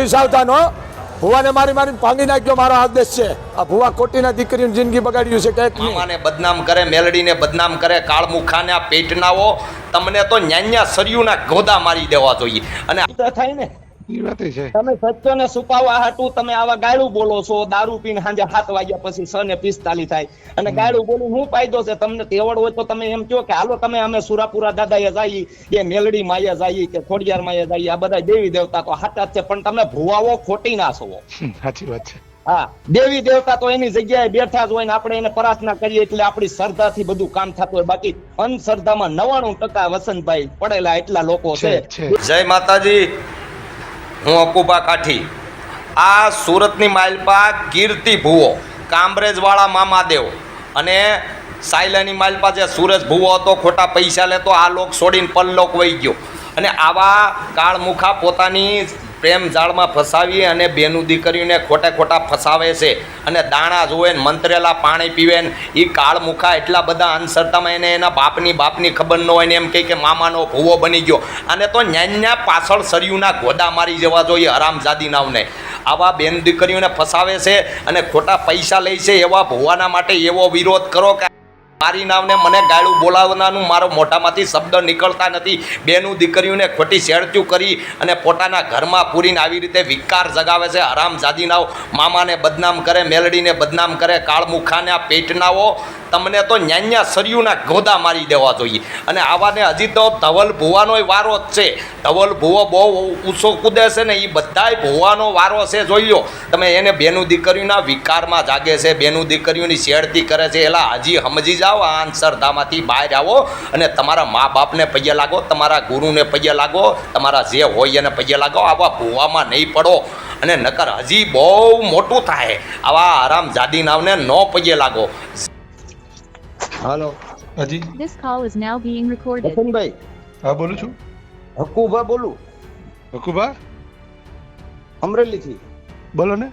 નથી સાવધાન હો. ભુવાને મારી મારીને ભાંગી નાખ્યો મારો આદેશ છે. આ ભુવા કોટીના દીકરીની જિંદગી બગાડ્યું છે કંઈક મામાને બદનામ કરે મેલડીને બદનામ કરે કાળમુખાને આ પેટનાઓ તમને તો ન્યાન્યા સરિયુના ગોદા મારી દેવા જોઈએ. અને થાય ને. તમે સત્યને છુપાવવા હાટું તમે આવા ગાળું બોલો છો દારૂ પીને સાંજે સાત વાગ્યા પછી છ ને પિસ્તાલીસ થાય. અને ગાળું બોલું શું ફાયદો છે? તમને તેવડ હોય તો તમે એમ કહો કે હાલો તમે અમે સુરાપુરા દાદાએ જઈએ કે મેલડી માએ જઈએ કે ખોડિયાર માએ જઈએ આ બધા દેવી દેવતા તો હાટા જ છે પણ તમે ભુવાઓ ખોટી ના છો. સાચી વાત છે. હા દેવી દેવતા તો એની જગ્યાએ બેઠા જ હોય ને આપણે એને પ્રાર્થના કરીએ એટલે આપણી શ્રદ્ધાથી બધું કામ થતું હોય. બાકી અંધશ્રદ્ધામાં નવાણું ટકા વસંતભાઈ પડેલા એટલા લોકો છે. જય માતાજી. હું અકુબા કાઠી. આ સુરતની માલપા કીર્તિ ભુવો, કામરેજવાળા મામાદેવ અને સાયલાની માલપા જે સુરજ ભુવો હતો, ખોટા પૈસા લેતો, આ લોક છોડીને પરલોક વહી ગયો. અને આવા કાળમુખા પોતાની પ્રેમ જાળમાં ફસાવી અને બેનું દીકરીઓને ખોટે ખોટા ફસાવે છે અને દાણા જોવે ને મંત્રેલા પાણી પીવે ને એ કાળમુખા એટલા બધા અંશરતામાં એને એના બાપની બાપની ખબર ન હોય ને એમ કહે કે મામાનો ભૂવો બની ગયો. અને તો ન્યાન્યા પાછળ સરિયુના ગોદા મારી જવા જોઈએ હરામજાદી નાવને. આવા બેન દીકરીઓને ફસાવે છે અને ખોટા પૈસા લે છે એવા ભુવાના માટે એવો વિરોધ કરો કે મારી નામને મને ગાળું બોલાવવાનું મારો મોઢામાંથી શબ્દ નીકળતા નથી. બેનું દીકરીઓને ખોટી શેરત્યું કરી અને પોતાના ઘરમાં પૂરીને આવી રીતે વિકાર જગાવે છે. હરામ જાદીનાઓ મામાને બદનામ કરે, મેલડીને બદનામ કરે, કાળમુખાને પેટનાઓ તમને તો ન્યાન્યા સરિયુના ગોદા મારી દેવા જોઈએ. અને આવાને હજી તો ધવલ ભુવાનોય વારો જ છે. ધવલ ભુવો બહુ ઊંચો કૂદે છે ને એ બધાય ભુવાનો વારો છે, જોઈ તમે એને બેનું દીકરીઓના વિકારમાં જાગે છે, બેનું દીકરીઓની શેરતી કરે છે. એલા, હજી સમજી જાઓ આ અંધશ્રદ્ધામાંથી બહાર આવો અને તમારા મા બાપને પગે લાગો, તમારા ગુરુને પૈયા લાગો, તમારા જે હોય એને પગે લાગો, આવા ભુવામાં નહીં પડો. અને નકર હજી બહુ મોટું થાય. આવા આરામ જાદી નાવને ન પૈયે લાગો. હાલો. હજી. This call is now being recorded. હસનભાઈ હા બોલું છું. હકુભા બોલું. હકુભા? અમરેલી થી બોલો ને.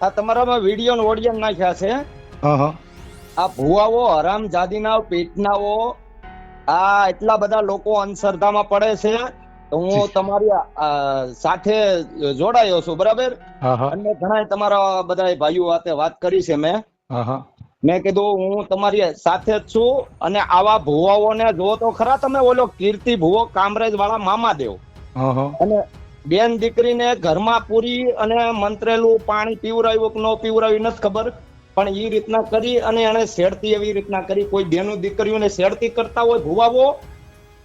આ તમારામાં વીડિયો ને ઓડિયો નાખ્યા છે. હા હા. આ ભુવાઓ હરામ જાદીના પેટનાઓ આ એટલા બધા લોકો અંધશ્રદ્ધામાં પડે છે તો હું તમારી આ, સાથે જોડાયો છું બરાબર? હા હા. અને ઘણા તમારા બધા ભાઈઓ સાથે વાત કરી છે મેં. હા હા. મેં કીધું હું તમારી સાથે જ છું અને આવા ભુવાઓને જો તો ખરા તમે ઓલો કીર્તિ ભુવો કામરેજ વાળા મામાદેવ હા હા. અને બેન દીકરીને ઘરમાં પૂરી અને મંત્રેલું પાણી પીવરાયું કે ન પીવરાયું નથી ખબર. પણ એ રીતના કરી અને એને શેડતી એવી રીતના કરી. કોઈ બેનું દીકરીઓને શેડતી કરતા હોય ભુવાઓ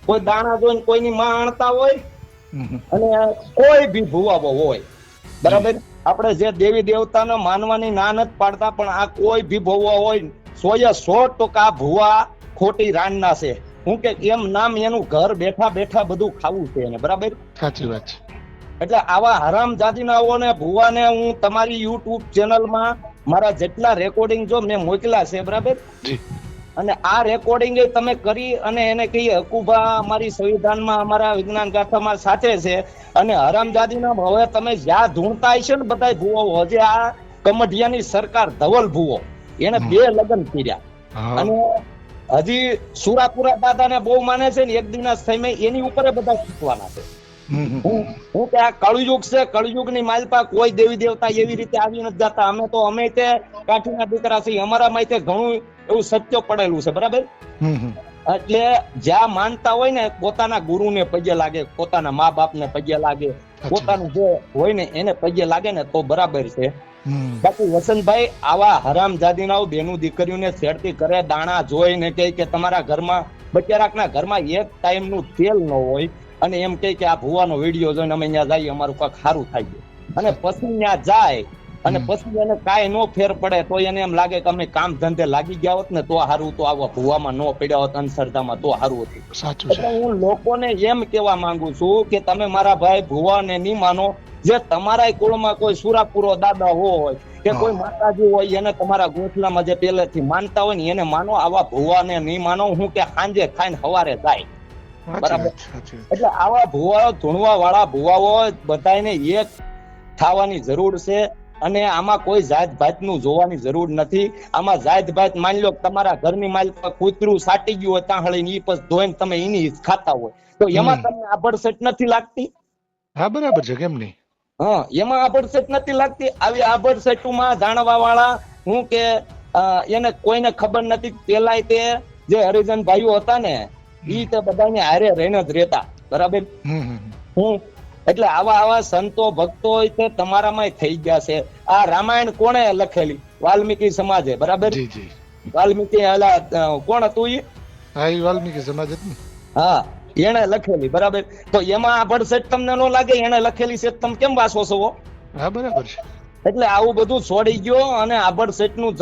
કોઈ દાણા જોઈને કોઈની માં આણતા હોય. અને કોઈ બી ભુવાઓ હોય. બરાબર? આપણે જે દેવી દેવતાને માનવાની ના નથી પાડતા પણ આ કોઈ ભી ભોવા હોય સોએ સો ટકા ભુવા ખોટી રાનના છે. હું કે કેમ નામ એનું ઘર બેઠા બેઠા બધું ખાવું છે એને બરાબર? સાચી વાત છે. એટલે આવા હરામ જાતિનાઓને ભુવાને હું તમારી યુટ્યુબ ચેનલમાં મારા જેટલા રેકોર્ડિંગ જો મેં મોકલા છે બરાબર? જી. અને આ રેકોર્ડિંગ તમે કરી અને એને કહીએ હકુભા અમારી સંવિધાનમાં અમારા વિજ્ઞાન ગાથામાં સાચે છે અને હરામજાદીના હવે તમે જ્યાં ધૂણતા છે ને બધા ભુવો હજી આ કમઢિયાની સરકાર ધવલ ભુવો. એને બે લગ્ન કર્યા. અને હજી સુરાપુરા દાદાને બહુ માને છે ને એક દિના સમય એની ઉપર બધા શીખવાના છે. હું હું કે આ કળયુગ છે કળયુગની માલપા કોઈ દેવી દેવતા એવી રીતે આવી નથી જતા. અમે તો અમે તે કાઠીના દીકરા છીએ. અમારા માથે ઘણું એવું સત્ય પડેલું છે બરાબર. એટલે જ્યાં માનતા હોય ને પોતાના ગુરુને પગે લાગે પોતાના મા બાપને પગે લાગે પોતાનું જે હોય ને એને પગે લાગે ને તો બરાબર છે. બાકી વસંતભાઈ આવા હરામ જાદીનાઓ બેનું દીકરીઓને છેડતી કરે દાણા જોઈને ને કે તમારા ઘરમાં બચારાકના ઘરમાં એક ટાઈમનું તેલ ન હોય અને એમ કે આ ભુવાનો વીડિયો જોઈને અમે ત્યાં જઈએ અમારું કાંઈક સારું થાય છે અને પછી ત્યાં જાય અને પછી એને કાંઈ નો ફેર પડે તો એને એમ લાગે કે અમે કામ ધંધે લાગી ગયા હોત ને તો સારું તો આવા ભુવામાં નો પડ્યા હોત અંધશ્રદ્ધામાં તો સારું હતું. સાચું છે. હું લોકોને એમ કેવા માંગુ છું કે તમે મારા ભાઈ ભુવાને નહીં માનો. જે તમારા કુળમાં કોઈ સુરાપુરો દાદા હોય કે કોઈ માતાજી હોય એને તમારા ગોઠલામાં જે પહેલેથી માનતા હોય ને એને માનો આવા ભુવાને નહીં માનો. હું કે સાંજે ખાઈને સવારે જાય. બરાબર. એટલે આવા ભુવાઓ ધૂણવા વાળા ભુવાઓ બધાને એક થવાની જરૂર છે અને આમાં કોઈ જાત ભાતનું જોવાની જરૂર નથી. આમાં જાત ભાત માની લો તમારા ઘરની માલિક કૂતરું સાટી ગયું હોય ત્યાં હળીને ઈ પછી ધોઈને તમે એની ખાતા હોય. તો એમાં. તમને આભડસેટ નથી લાગતી? હા બરાબર છે કેમ નહીં? હા એમાં આભડસેટ નથી લાગતી? આવી આભડસેટુમાં જાણવા વાળા હું કે એને કોઈને ખબર નથી. પેલાય તે જે હરિજન ભાઈઓ હતા ને ઈ તો બધાને હારે રહીને જ રહેતા. બરાબર? હું એટલે આવા આવા સંતો ભક્તો હોય તે તમારામાં થઈ ગયા છે. આ રામાયણ કોણે લખેલી? વાલ્મીકી સમાજે બરાબર? વાલ્મીકી આલા કોણ હતું ઈ? હા એ વાલ્મીકી સમાજ હતું હા એને લખેલી બરાબર? તો એમાં આ ભડસેટ તમને ન લાગે એને લખેલી છે તમે કેમ વાસો છો હા બરાબર છે. એટલે આવું બધું છોડી ગયો અને આભર સેટનું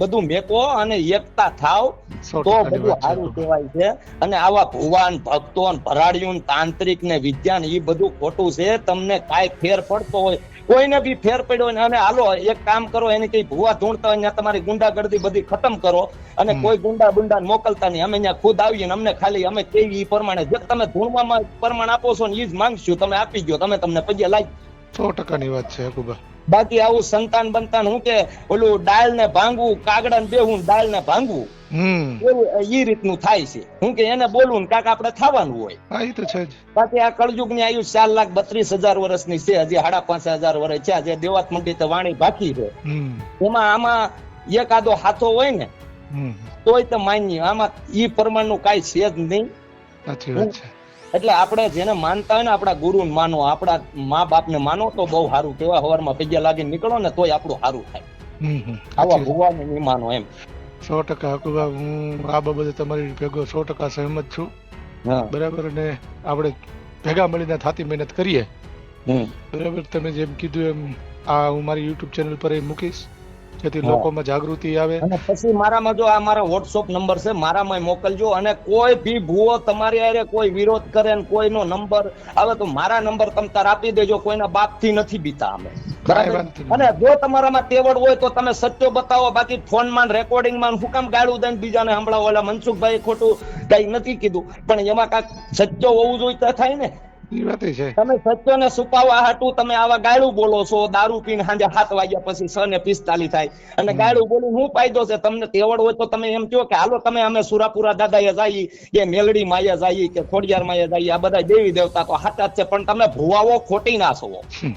બધું મેકો અને એકતા થાવ. તો બધું સારું કહેવાય છે. અને આવા ભુવાન ભક્તો ભરાડિયું તાંત્રિક ને વિજ્ઞાન એ બધું ખોટું છે. તમને કાંઈ ફેર પડતો હોય કોઈને બી ફેર પડ્યો હોય ને અને હાલો એક કામ કરો એને કઈ ભુવા ધૂણતા હોય તમારી ગુંડાગર્દી બધી ખતમ કરો અને કોઈ ગુંડા ગુંડા મોકલતા નહીં. અમે અહીંયા ખુદ આવીએ ને અમને ખાલી અમે કેવી એ પ્રમાણે. જે તમે ધૂણવામાં પ્રમાણ આપો છો ને એ જ માંગશું. તમે આપી ગયો તમે તમને પગે લાગી સો ટકાની વાત છે હકુબા બાકી આવું સંતાન બંતાન હું કે ઓલું ડાળ ને ભાંગવું કાગડા ને બેહું ડાળ ને ભાંગવું ઈ રીતનું થાય છે. હું કે એને બોલવું ને કાક આપણે થવાનું હોય. હા એ તો છે જ. બાકી આ કળયુગની આયુ ચાર લાખ બત્રીસ હજાર વર્ષની છે હજી સાડા પાંચ હજાર વર્ષ છે આજે દેવાત મંડી તો વાણી બાકી છે. એમાં આમાં એકાદો હાથો હોય ને તોય તો માન્ય આમાં ઈ પ્રમાણનું કાંઈ છે જ નહીં. સાચી વાત છે. એટલે આપણે જેને માનતા હોય ને આપણા ગુરુ માનો આપણા મા બાપને માનો તો બહુ સારું. કહેવાય હવારમાં પગે લાગીને નીકળો ને તોય આપણું સારું થાય. આવા ભગવાન. નહીં માનો એમ. સો ટકા હકુબા હું આ બાબતે તમારી ભેગો સો ટકા સહેમત છું. બરાબર ને આપણે ભેગા મળીને થાતી મહેનત કરીએ. બરાબર તમે જેમ કીધું એમ આ હું મારી યુટ્યુબ ચેનલ પર એ મૂકીશ. જેથી. લોકોમાં જાગૃતિ આવે. અને પછી મારામાં જો આ મારો વોટ્સઅપ નંબર છે મારામાં મોકલજો. અને કોઈ ભી ભૂવો તમારી આરે કોઈ વિરોધ કરે ને કોઈનો નંબર આવે તો મારા નંબર તમ તાર આપી દેજો કોઈના બાપથી નથી બીતા અમે. અને જો તમારામાં તેવડ હોય તો તમે સત્યો બતાવો બાકી ફોનમાં રેકોર્ડિંગમાં હું કામ ગાળું દઈને બીજાને હમણાં ઓલા મનસુખભાઈ ખોટું કઈ નથી કીધું. પણ એમાં કાંઈક સત્યો હોવું જોઈએ તો થાય ને. એ સત્ય ને તમે છુપાવવા હાટું તમે આવા ગાળું બોલો છો દારૂ પીને સાંજે સાત વાગ્યા પછી છ ને પિસ્તાલીસ થાય. અને ગાળું બોલી શું ફાયદો છે તમને તેવડ હોય તો તમે એમ કહો કે હાલો તમે અમે સુરાપુરા દાદાએ જઈએ કે મેલડી માયા જઈએ કે ખોડિયાર માયા જઈએ આ બધા દેવી દેવતા તો હાટા જ છે પણ તમે ભુવાઓ ખોટી ના છો.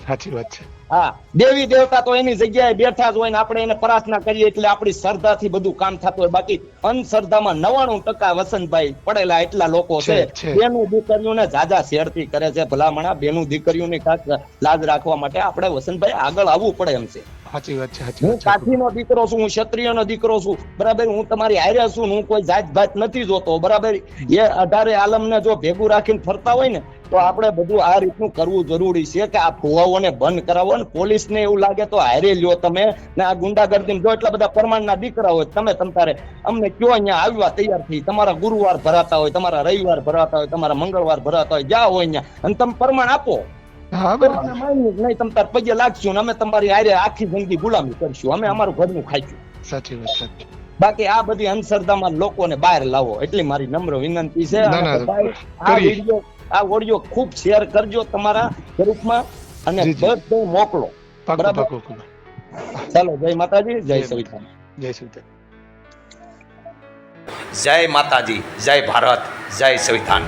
સાચી વાત છે. હા દેવી દેવતા તો એની જગ્યાએ બેઠા જ હોય ને આપણે એને પ્રાર્થના કરીએ એટલે આપણી શ્રદ્ધાથી બધું કામ થતું હોય. બાકી અંધશ્રદ્ધામાં નવાણું ટકા વસંતભાઈ પડેલા એટલા લોકો છે. બેનું દીકરીઓને જાજા શેરતી કરે છે ભલામણા. બેનું દીકરીઓની ખાસ લાજ રાખવા માટે આપણે વસંતભાઈ આગળ આવવું પડે એમ છે. સાચી વાત છે સાચી હું કાઠીનો દીકરો છું હું ક્ષત્રિયનો દીકરો છું. બરાબર હું તમારી હારે છું હું કોઈ જાત ભાત નથી જોતો બરાબર? એ અઢારે આલમને જો ભેગું રાખીને ફરતા હોય ને તો આપણે બધું આ રીતનું કરવું જરૂરી છે કે આ ફુવાઓને બંધ કરાવો ને પોલીસને એવું લાગે તો હારે લ્યો તમે ને આ ગુંડાગર્દી જો એટલા બધા પ્રમાણના દીકરા હોય તમે તમ તારે અમને કયો અહીંયા આવ્યા તૈયાર થઈ? તમારા ગુરુવાર ભરાતા હોય તમારા રવિવાર ભરાતા હોય તમારા મંગળવાર ભરાતા હોય જ્યાં હોય અહીંયા અને તમે પ્રમાણ આપો. હા બરાબર. નહીં. તમે તાર પગે લાગશું અમે તમારી આરે આખી જિંદગી ગુલામી કરશું. અમે અમારું ઘરનું ખાઈશું. સાચી વાત સાચી બાકી આ બધી અંધશ્રદ્ધામાં લોકોને બહાર લાવો. એટલી મારી નમ્ર વિનંતી છે. આ વીડિયો આ ઓડિયો ખૂબ શેર કરજો તમારા ગ્રુપમાં અને. બધે મોકલો. બરાબર. ચાલો જય માતાજી જય જય સવિતા. જય સવિતા. જય માતાજી જય ભારત જય સંવિધાન